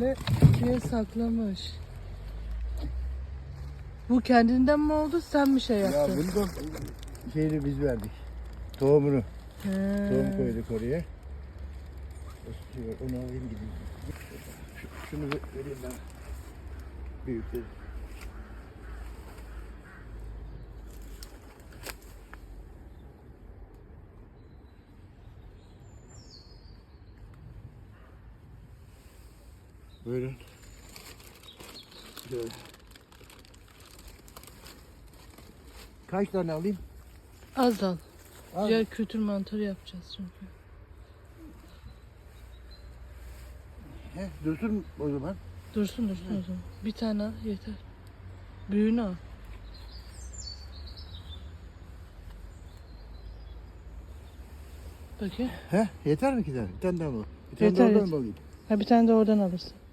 Böyle ikiye saklamış. Bu kendinden mi oldu sen mi şey Ya yaptın? bunu da şeyini biz verdik. Tohumunu. He. Tohum koyduk oraya. Onu alayım gideyim. Şu- Şunu ver- vereyim ben. Büyükleri. Buyurun. Şöyle. Kaç tane alayım? Az al. Az. Ya kültür mantarı yapacağız çünkü. He, dursun o zaman. Dursun dursun o zaman. Bir tane al yeter. Büyüğünü al. Bakayım. He, yeter mi ki tane? Bir tane daha mı? Bir tane Yeter, daha oradan yeter. mı alayım? Ha bir tane de oradan alırsın.